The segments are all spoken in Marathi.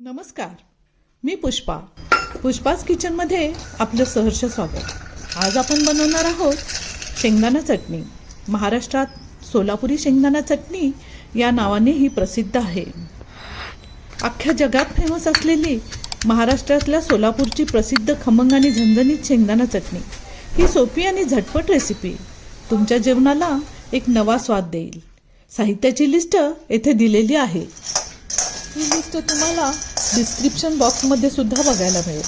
नमस्कार मी पुष्पा. पुष्पाच किचनमध्ये आपलं सहर्ष स्वागत. आज आपण बनवणार आहोत शेंगदाणा चटणी. महाराष्ट्रात सोलापुरी शेंगदाणा चटणी या नावाने ही प्रसिद्ध आहे. अख्ख्या जगात फेमस असलेली महाराष्ट्रातल्या सोलापूरची प्रसिद्ध खमंग आणि झणझणीत शेंगदाणा चटणी. ही सोपी आणि झटपट रेसिपी तुमच्या जेवणाला एक नवा स्वाद देईल. साहित्याची लिस्ट येथे दिलेली आहे. ही लिस्ट तुम्हाला डिस्क्रिप्शन बॉक्समध्ये सुद्धा बघायला मिळेल.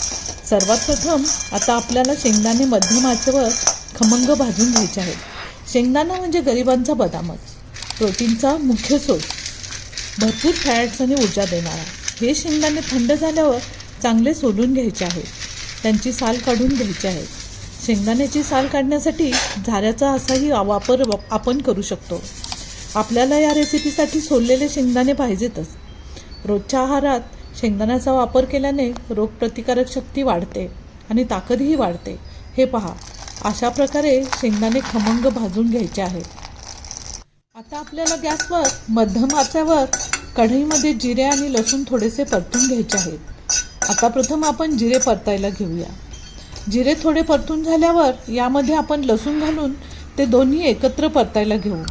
सर्वात प्रथम आता आपल्याला शेंगदाणे मध्यम आचेवर खमंग भाजून घ्यायचे आहेत. शेंगदाणा म्हणजे गरिबांचा बदामच. प्रोटीनचा मुख्य सोर्स. भरपूर फॅट्स आणि ऊर्जा देणारा. हे शेंगदाणे थंड झाल्यावर चांगले सोलून घ्यायचे आहेत. त्यांची साल काढून घ्यायची आहे शेंगदाण्याची साल काढण्यासाठी झाऱ्याचा असाही वापर आपण करू शकतो. आपल्याला या रेसिपीसाठी सोललेले शेंगदाणे पाहिजेतच. रोजच्या आहारात शेंगदाण्याचा वापर केल्याने रोगप्रतिकारक शक्ती वाढते आणि ताकदही वाढते. हे पहा अशा प्रकारे शेंगदाणे खमंग भाजून घ्यायचे आहेत. आता आपल्याला गॅसवर मध्यम आचेवर कढईमध्ये जिरे आणि लसूण थोडेसे परतून घ्यायचे आहेत. आता प्रथम आपण जिरे परतायला घेऊया. जिरे थोडे परतून झाल्यावर यामध्ये आपण लसूण घालून ते दोन्ही एकत्र परतायला घेऊ.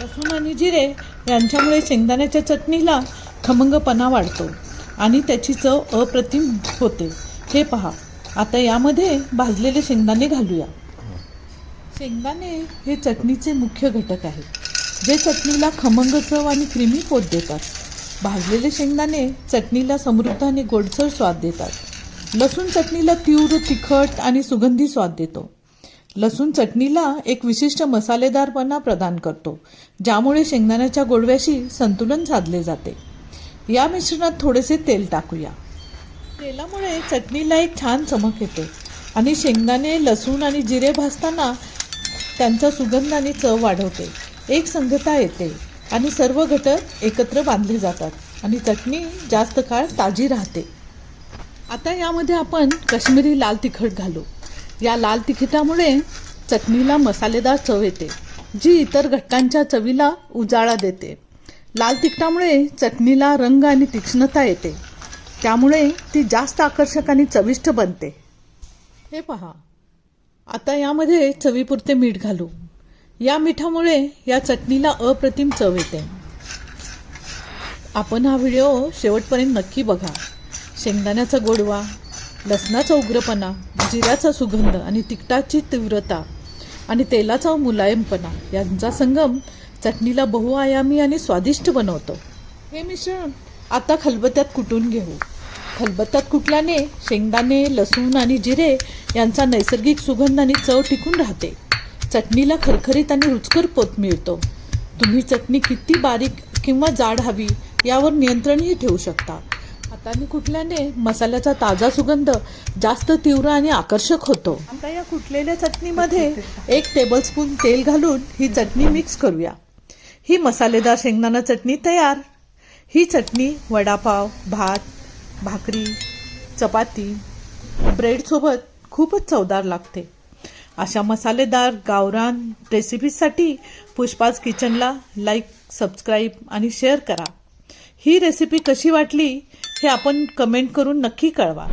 लसूण आणि जिरे यांच्यामुळे शेंगदाण्याच्या चटणीला खमंगपणा वाढतो आणि त्याची चव अप्रतिम होते. हे पहा आता यामध्ये भाजलेले शेंगदाणे घालूया. शेंगदाणे हे चटणीचे मुख्य घटक आहेत जे चटणीला खमंग चव आणि क्रीमी पोत देतात. भाजलेले शेंगदाणे चटणीला समृद्ध आणि गोडसर स्वाद देतात. लसूण चटणीला तीव्र तिखट आणि सुगंधी स्वाद देतो. लसूण चटणीला एक विशिष्ट मसालेदारपणा प्रदान करतो ज्यामुळे शेंगदाण्याच्या गोडव्याशी संतुलन साधले जाते. या मिश्रणात थोडेसे तेल टाकूया. तेलामुळे चटणीला एक छान चमक येते. आणि शेंगदाणे लसूण आणि जिरे भाजताना त्यांचा सुगंध आणि चव वाढवते. एक संगता येते. आणि सर्व घटक एकत्र बांधले जातात. आणि चटणी जास्त काळ ताजी राहते. आता यामध्ये आपण कश्मीरी लाल तिखट घालू. या लाल तिखटामुळे चटणीला मसालेदार चव येते जी इतर घटकांच्या चवीला उजाळा देते. लाल तिखटामुळे चटणीला रंग आणि तीक्ष्णता येते. त्यामुळे ती जास्त आकर्षक आणि चविष्ट बनते. हे पहा. आता यामध्ये चवीपुरते मीठ घालू. या मिठामुळे या चटणीला अप्रतिम चव येते. आपण हा व्हिडिओ शेवटपर्यंत नक्की बघा. शेंगदाण्याचा गोडवा लसणाचा उग्रपणा जिऱ्याचा सुगंध आणि तिखटाची तीव्रता आणि तेलाचा मुलायमपणा यांचा संगम चटणीला बहुआयामी आणि स्वादिष्ट बनवतो. हे मिश्रण आता खलबत्त्यात कुटून घेऊ. खलबत्त्यात कुटल्याने शेंगदाणे लसूण आणि जिरे यांचा नैसर्गिक सुगंध आणि चव टिकून राहते. चटणीला खरखरीत आणि रुचकर पोत मिळतो. तुम्ही चटणी किती बारीक किंवा जाड हवी यावर नियंत्रणही ठेवू शकता. हाताने कुटल्याने मसाल्याचा ताजा सुगंध जास्त तीव्र आणि आकर्षक होतो. आता या कुटलेल्या चटणीमध्ये एक टेबलस्पून तेल घालून ही चटणी मिक्स करूया. ही मसालेदार शेंगदाणा चटणी तयार. ही चटणी वडापाव भात भाकरी चपाती ब्रेडसोबत खूपच चवदार लागते. अशा मसालेदार गावरान रेसिपीजसाठी पुष्पाज किचनला लाईक सबस्क्राईब आणि शेअर करा. ही रेसिपी कशी वाटली हे आपण कमेंट करून नक्की कळवा.